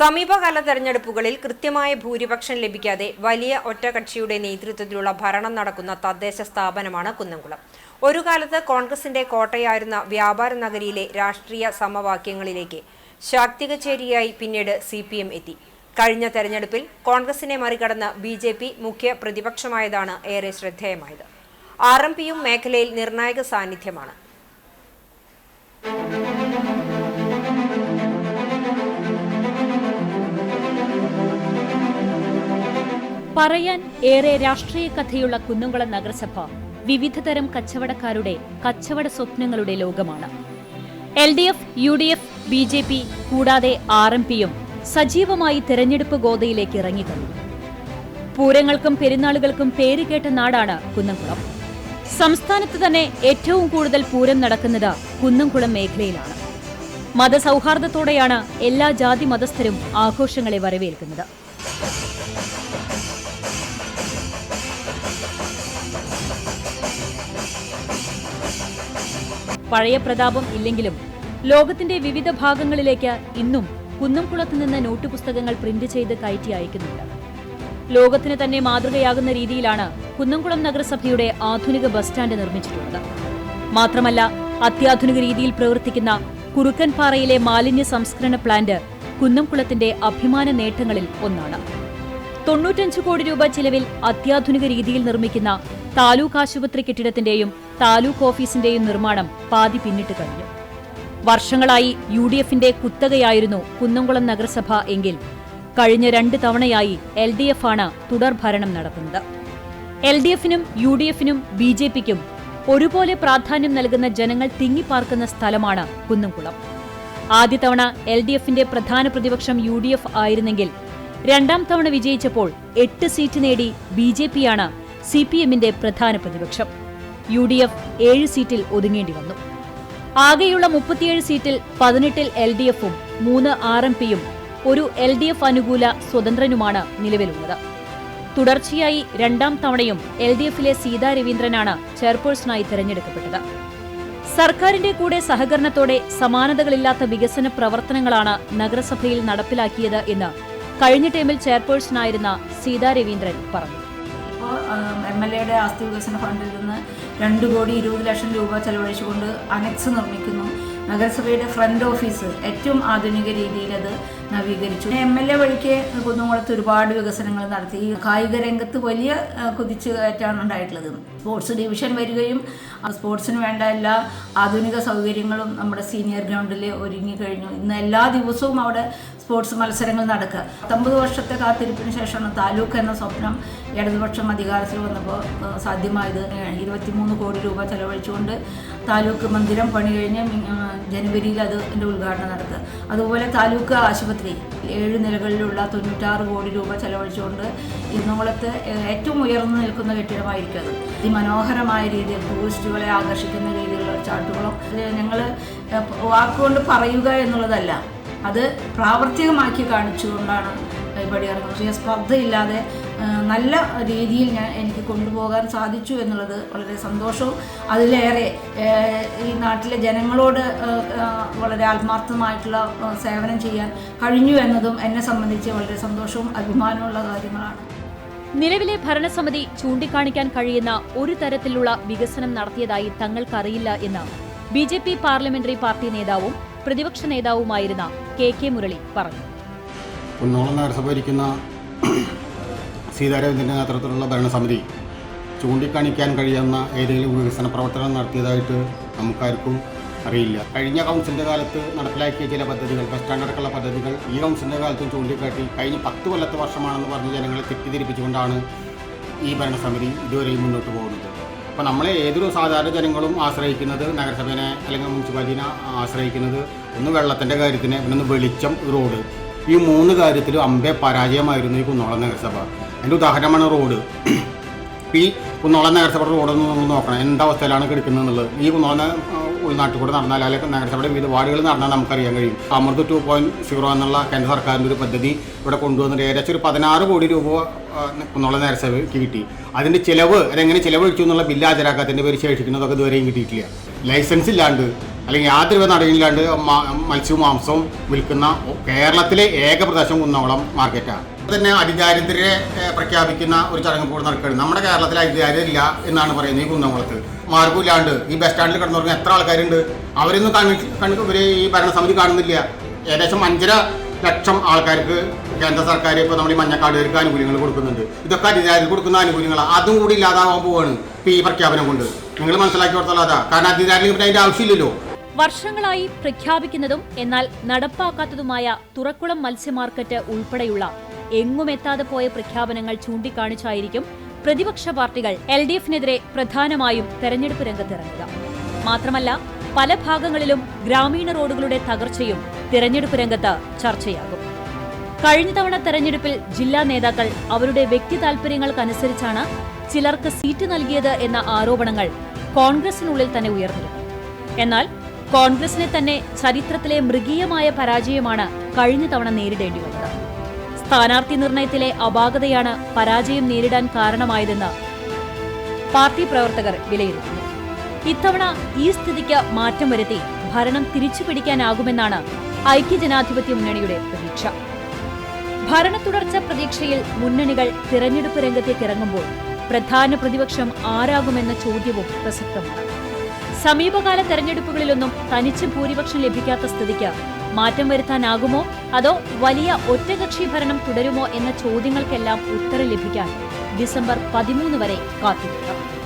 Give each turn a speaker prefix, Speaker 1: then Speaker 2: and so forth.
Speaker 1: സമീപകാല തെരഞ്ഞെടുപ്പുകളിൽ കൃത്യമായ ഭൂരിപക്ഷം ലഭിക്കാതെ വലിയ ഒറ്റകക്ഷിയുടെ നേതൃത്വത്തിലുള്ള ഭരണം നടക്കുന്ന തദ്ദേശ സ്ഥാപനമാണ് കുന്നംകുളം. ഒരു കാലത്ത് കോൺഗ്രസിന്റെ കോട്ടയായിരുന്ന വ്യാപാര നഗരിയിലെ രാഷ്ട്രീയ സമവാക്യങ്ങളിലേക്ക് ശാക്തികച്ചേരിയായി പിന്നീട് സി പി എം എത്തി. കഴിഞ്ഞ തെരഞ്ഞെടുപ്പിൽ കോൺഗ്രസിനെ മറികടന്ന് ബി ജെ പി മുഖ്യ പ്രതിപക്ഷമായതാണ് ഏറെ ശ്രദ്ധേയമായത്. ആർ എം പിയും മേഖലയിൽ നിർണായക സാന്നിധ്യമാണ്.
Speaker 2: പറയാൻ ഏറെ രാഷ്ട്രീയ കഥയുള്ള കുന്നംകുളം നഗരസഭ വിവിധതരം കച്ചവടക്കാരുടെ കച്ചവട സ്വപ്നങ്ങളുടെ ലോകമാണ്. L D F U D F B J P കൂടാതെ ആർ എം പിയും സജീവമായി തെരഞ്ഞെടുപ്പ് ഗോതയിലേക്ക് ഇറങ്ങിക്കഴിഞ്ഞു. പൂരങ്ങൾക്കും പെരുന്നാളുകൾക്കും പേരുകേട്ട നാടാണ് കുന്നംകുളം. സംസ്ഥാനത്ത് തന്നെ ഏറ്റവും കൂടുതൽ പൂരം നടക്കുന്നത് കുന്നംകുളം മേഖലയിലാണ്. മതസൗഹാർദ്ദത്തോടെയാണ് എല്ലാ ജാതി മതസ്ഥരും ആഘോഷങ്ങളെ വരവേൽക്കുന്നത്. പഴയ പ്രതാപം ഇല്ലെങ്കിലും ലോകത്തിന്റെ വിവിധ ഭാഗങ്ങളിലേക്ക് ഇന്നും കുന്നംകുളത്ത് നിന്ന് നോട്ട് പുസ്തകങ്ങൾ പ്രിന്റ് ചെയ്ത് കയറ്റി അയക്കുന്നുണ്ട്. ലോകത്തിന് തന്നെ മാതൃകയാകുന്ന രീതിയിലാണ് കുന്നംകുളം നഗരസഭയുടെ ആധുനിക ബസ് സ്റ്റാൻഡ് നിർമ്മിച്ചിട്ടുള്ളത്. മാത്രമല്ല അത്യാധുനിക രീതിയിൽ പ്രവർത്തിക്കുന്ന കുറുക്കൻപാറയിലെ മാലിന്യ സംസ്കരണ പ്ലാന്റ് കുന്നംകുളത്തിന്റെ അഭിമാന നേട്ടങ്ങളിൽ ഒന്നാണ്. തൊണ്ണൂറ്റഞ്ച് കോടി രൂപ ചിലവിൽ അത്യാധുനിക രീതിയിൽ നിർമ്മിക്കുന്ന താലൂക്ക് ആശുപത്രി കെട്ടിടത്തിന്റെയും താലൂക്ക് ഓഫീസിന്റെയും നിർമ്മാണം പാതി പിന്നിട്ട് കഴിഞ്ഞു. വർഷങ്ങളായി യു ഡി എഫിന്റെ കുത്തകയായിരുന്നു കുന്നംകുളം നഗരസഭ എങ്കിൽ കഴിഞ്ഞ രണ്ട് തവണയായി എൽ ഡി എഫ് ആണ് തുടർഭരണം നടത്തുന്നത്. എൽ ഡി എഫിനും യു ഡി എഫിനും ബി ജെ പിക്കും ഒരുപോലെ പ്രാധാന്യം നൽകുന്ന ജനങ്ങൾ തിങ്ങിപ്പാർക്കുന്ന സ്ഥലമാണ് കുന്നംകുളം. ആദ്യ തവണ എൽ ഡി എഫിന്റെ പ്രധാന പ്രതിപക്ഷം യു ഡി എഫ് ആയിരുന്നെങ്കിൽ രണ്ടാം തവണ വിജയിച്ചപ്പോൾ എട്ട് സീറ്റ് നേടി ബി ജെ പിയാണ് സി പി എമ്മിന്റെ പ്രധാന പ്രതിപക്ഷം. യു ഡി എഫ് ഏഴ് സീറ്റിൽ ഒതുങ്ങേണ്ടി വന്നു. ആകെയുള്ള മുപ്പത്തിയേഴ് സീറ്റിൽ പതിനെട്ടിൽ എൽ ഡി എഫും മൂന്ന് ആർ എം പിയും ഒരു എൽ ഡി എഫ് അനുകൂല സ്വതന്ത്രനുമാണ് നിലവിലുള്ളത്. തുടർച്ചയായി രണ്ടാം തവണയും എൽ ഡി എഫിലെ സീതാ രവീന്ദ്രനാണ് ചെയർപേഴ്സണായി തെരഞ്ഞെടുക്കപ്പെട്ടത്. സർക്കാരിന്റെ കൂടെ സഹകരണത്തോടെ സമാനതകളില്ലാത്ത വികസന പ്രവർത്തനങ്ങളാണ് നഗരസഭയിൽ നടപ്പിലാക്കിയത് എന്ന് കഴിഞ്ഞ ടൈമിൽ ചെയർപേഴ്സണായിരുന്ന സീതാ രവീന്ദ്രൻ പറഞ്ഞു.
Speaker 3: എം എൽ എയുടെ ആസ്തി വികസന ഫണ്ടിൽ നിന്ന് രണ്ട് കോടി ഇരുപത് ലക്ഷം രൂപ ചെലവഴിച്ചുകൊണ്ട് അനക്സ് നിർമ്മിക്കുന്നു. നഗരസഭയുടെ ഫ്രണ്ട് ഓഫീസ് ഏറ്റവും ആധുനിക രീതിയിൽ അത് നവീകരിച്ചു. എം എൽ എ വഴിക്ക് കുന്നുകുളത്ത് ഒരുപാട് വികസനങ്ങൾ നടത്തി. കായിക രംഗത്ത് വലിയ കുതിച്ചു കയറ്റാണ് ഉണ്ടായിട്ടുള്ളത്. സ്പോർട്സ് ഡിവിഷൻ വരികയും സ്പോർട്സിന് വേണ്ട എല്ലാ ആധുനിക സൗകര്യങ്ങളും നമ്മുടെ സീനിയർ ഗ്രൗണ്ടിൽ ഒരുങ്ങി കഴിഞ്ഞു ഇന്ന് എല്ലാ ദിവസവും അവിടെ സ്പോർട്സ് മത്സരങ്ങൾ നടക്കുക. പത്തൊമ്പത് വർഷത്തെ കാത്തിരിപ്പിന് ശേഷമാണ് താലൂക്ക് എന്ന സ്വപ്നം ഇടതുപക്ഷം അധികാരത്തിൽ വന്നപ്പോൾ സാധ്യമായത് ഇരുപത്തിമൂന്ന് കോടി രൂപ ചെലവഴിച്ചുകൊണ്ട് താലൂക്ക് മന്ദിരം പണി കഴിഞ്ഞ് ജനുവരിയിൽ അത് എന്റെ ഉദ്ഘാടനം നടക്കുക. അതുപോലെ താലൂക്ക് ആശുപത്രി ഏഴ് നിലകളിലുള്ള തൊണ്ണൂറ്റാറ് കോടി രൂപ ചെലവഴിച്ചുകൊണ്ട് ഇന്നോളത്ത് ഏറ്റവും ഉയർന്നു നിൽക്കുന്ന കെട്ടിടമായിരിക്കും അത്. അതിമനോഹരമായ രീതിയിൽ ടൂറിസ്റ്റുകളെ ആകർഷിക്കുന്ന രീതിയിലുള്ള ചാട്ടുകളും ഞങ്ങൾ വാക്കുകൊണ്ട് പറയുക എന്നുള്ളതല്ല അത് പ്രാവർത്തികമാക്കി കാണിച്ചുകൊണ്ടാണ് പരിപാടി ഇറങ്ങുന്നത്. പക്ഷേ സ്പർദ്ധയില്ലാതെ നല്ല രീതിയിൽ ഞാൻ എനിക്ക് കൊണ്ടുപോകാൻ സാധിച്ചു എന്നുള്ളത് വളരെ സന്തോഷവും അതിലേറെ ഈ നാട്ടിലെ ജനങ്ങളോട് വളരെ ആത്മാർത്ഥമായിട്ടുള്ള സേവനം ചെയ്യാൻ കഴിഞ്ഞു എന്നതും എന്നെ സംബന്ധിച്ച് വളരെ സന്തോഷവും അഭിമാനമുള്ള കാര്യങ്ങളാണ്.
Speaker 2: നിലവിലെ ഭരണസമിതി ചൂണ്ടിക്കാണിക്കാൻ കഴിയുന്ന ഒരു തരത്തിലുള്ള വികസനം നടത്തിയതായി തങ്ങൾക്കറിയില്ല എന്ന് B J P parliamentary party നേതാവും പ്രതിപക്ഷ നേതാവുമായിരുന്ന കെ കെ മുരളി പറഞ്ഞു.
Speaker 4: കുന്നോളം നഗരസഭ ഭരിക്കുന്ന സീതാരാമചന്ദ്രന്റെ നേതൃത്വത്തിലുള്ള ഭരണസമിതി ചൂണ്ടിക്കാണിക്കാൻ കഴിയുന്ന ഏതെങ്കിലും വികസന പ്രവർത്തനം നടത്തിയതായിട്ട് നമുക്കാർക്കും അറിയില്ല. കഴിഞ്ഞ കൗൺസിലിന്റെ കാലത്ത് നടപ്പിലാക്കിയ ചില പദ്ധതികൾ ബസ് സ്റ്റാൻഡർക്കുള്ള പദ്ധതികൾ ഈ കൗൺസിലിന്റെ കാലത്തും ചൂണ്ടിക്കാട്ടി കഴിഞ്ഞ പത്ത് കൊല്ലത്തെ വർഷമാണെന്ന് പറഞ്ഞ് ജനങ്ങളെ തെറ്റിദ്ധരിപ്പിച്ചുകൊണ്ടാണ് ഈ ഭരണസമിതി ഇതുവരെയും മുന്നോട്ട് പോകുന്നത്. അപ്പോൾ നമ്മളെ ഏതൊരു സാധാരണ ജനങ്ങളും ആശ്രയിക്കുന്നത് നഗരസഭേനെ അല്ലെങ്കിൽ മുനിസിപ്പാലിറ്റിനെ ആശ്രയിക്കുന്നത് ഒന്ന് വെള്ളത്തിന്റെ കാര്യത്തിന് പിന്നെ ഒന്ന് വെളിച്ചം റോഡ്. ഈ മൂന്ന് കാര്യത്തിലും അമ്പെ പരാജയമായിരുന്നു ഈ കുന്നോളം നഗരസഭ. അതിന്റെ ഉദാഹരണമാണ് റോഡ്. ഈ കുന്നോളം നഗരസഭയുടെ റോഡൊന്ന് നമ്മൾ നോക്കണം. എന്താ അവസ്ഥയിലാണ് കിടക്കുന്നത് എന്നുള്ളത്. ഈ കുന്നോളം ഉൾനാട്ടിൽ കൂടെ നടന്നാൽ അല്ലെങ്കിൽ നഗരസഭയുടെ വിവിധ വാർഡുകൾ നടന്നാൽ നമുക്കറിയാൻ കഴിയും. അമൃത് ടു പോയിന്റ് സീറോ എന്നുള്ള കേന്ദ്ര സർക്കാരിന്റെ ഒരു പദ്ധതി ഇവിടെ കൊണ്ടുവന്നിട്ട് ഏകദേശം ഒരു പതിനാറ് കോടി രൂപ കുന്നോളം നഗരസഭയ്ക്ക് കിട്ടി. അതിന്റെ ചിലവ് അതെങ്ങനെ ചിലവഴിച്ചു എന്നുള്ള ബില്ല് ഹാജരാക്കാത്തതിന്റെ പേര് ശേഷിക്കുന്നതൊക്കെ ഇതുവരെയും കിട്ടിയിട്ടില്ല. ലൈസൻസ് ഇല്ലാണ്ട് അല്ലെങ്കിൽ യാതൊരു നടയില്ലാണ്ട് മത്സ്യവും മാംസവും വിൽക്കുന്ന കേരളത്തിലെ ഏക പ്രദേശം കുന്നോളം മാർക്കറ്റാണ് തന്നെ അതിദാരിദ്ര്യരെ പ്രഖ്യാപിക്കുന്ന ഒരു ചടങ്ങ് കൂടെ നടക്കുകയാണ്. നമ്മുടെ കേരളത്തിൽ ഇല്ല എന്നാണ് പറയുന്നത് ഈ കുന്നംകുളത്ത്. മാർഗമില്ലാണ്ട് ഈ ബസ് സ്റ്റാൻഡിൽ കിടന്നുറങ്ങുന്ന എത്ര ആൾക്കാരുണ്ട്? അവരൊന്നും കാണി കണി ഇവർ ഈ ഭരണസമിതി കാണുന്നില്ല. ഏകദേശം അഞ്ചര ലക്ഷം ആൾക്കാർക്ക് കേന്ദ്ര സർക്കാർ ഇപ്പോൾ നമ്മൾ ഈ മഞ്ഞക്കാടുകാർക്ക് ആനുകൂല്യങ്ങൾ കൊടുക്കുന്നുണ്ട്. ഇതൊക്കെ അതിദാരിദ്ര്യം കൊടുക്കുന്ന ആനുകൂല്യങ്ങളാണ് അതും കൂടി ഇല്ലാതാവാൻ പോവാണ് ഇപ്പോൾ ഈ പ്രഖ്യാപനം കൊണ്ട്. നിങ്ങൾ മനസ്സിലാക്കി കൊടുത്തോളാം അതാ. കാരണം അതിദാരിദ്ര്യം പിന്നെ അതിന്റെ ആവശ്യമില്ലല്ലോ.
Speaker 2: വർഷങ്ങളായി പ്രഖ്യാപിക്കുന്നതും എന്നാൽ നടപ്പാക്കാത്തതുമായ തുറക്കുളം മത്സ്യ മാർക്കറ്റ് ഉൾപ്പെടെയുള്ള എങ്ങുമെത്താതെ പോയ പ്രഖ്യാപനങ്ങൾ ചൂണ്ടിക്കാണിച്ചായിരിക്കും പ്രതിപക്ഷ പാർട്ടികൾ എൽ ഡി എഫിനെതിരെ പ്രധാനമായും തെരഞ്ഞെടുപ്പ് രംഗത്തിറങ്ങുക. മാത്രമല്ല പല ഭാഗങ്ങളിലും ഗ്രാമീണ റോഡുകളുടെ തകർച്ചയും തിരഞ്ഞെടുപ്പ് രംഗത്ത് ചർച്ചയാകും. കഴിഞ്ഞ തവണ തെരഞ്ഞെടുപ്പിൽ ജില്ലാ നേതാക്കൾ അവരുടെ വ്യക്തി താൽപര്യങ്ങൾക്കനുസരിച്ചാണ് ചിലർക്ക് സീറ്റ് നൽകിയത് എന്ന ആരോപണങ്ങൾ കോൺഗ്രസിനുള്ളിൽ തന്നെ ഉയർന്നിരുന്നു. എന്നാൽ കോൺഗ്രസിനെ തന്നെ ചരിത്രത്തിലെ മൃഗീയമായ പരാജയമാണ് കഴിഞ്ഞ തവണ നേരിടേണ്ടി വന്നത്. സ്ഥാനാർത്ഥി നിർണയത്തിലെ അപാകതയാണ് പരാജയം നേരിടാൻ കാരണമായതെന്ന് പാർട്ടി പ്രവർത്തകർ വിലയിരുത്തുന്നു. ഇത്തവണ ഈ സ്ഥിതിക്ക് മാറ്റം വരുത്തി ഭരണം തിരിച്ചു തിരിച്ചുപിടിക്കാനാകുമെന്നാണ് ഐക്യജനാധിപത്യ മുന്നണിയുടെ പ്രതീക്ഷ. ഭരണ തുടർച്ച പ്രതീക്ഷയിൽ മുന്നണികൾ തിരഞ്ഞെടുപ്പ് രംഗത്തേക്ക് ഇറങ്ങുമ്പോൾ പ്രധാന പ്രതിപക്ഷം ആരാകുമെന്ന ചോദ്യവും പ്രസക്തമാണ്. സമീപകാല തെരഞ്ഞെടുപ്പുകളിലൊന്നും തനിച്ച് ഭൂരിപക്ഷം ലഭിക്കാത്ത സ്ഥിതിക്ക് മാറ്റം വരുത്താനാകുമോ? അതോ വലിയ ഒറ്റകക്ഷി ഭരണം തുടരുമോ എന്ന ചോദ്യങ്ങൾക്കെല്ലാം ഉത്തരം ലഭിക്കാൻ ഡിസംബർ പതിമൂന്ന് വരെ കാത്തിരിക്കാം.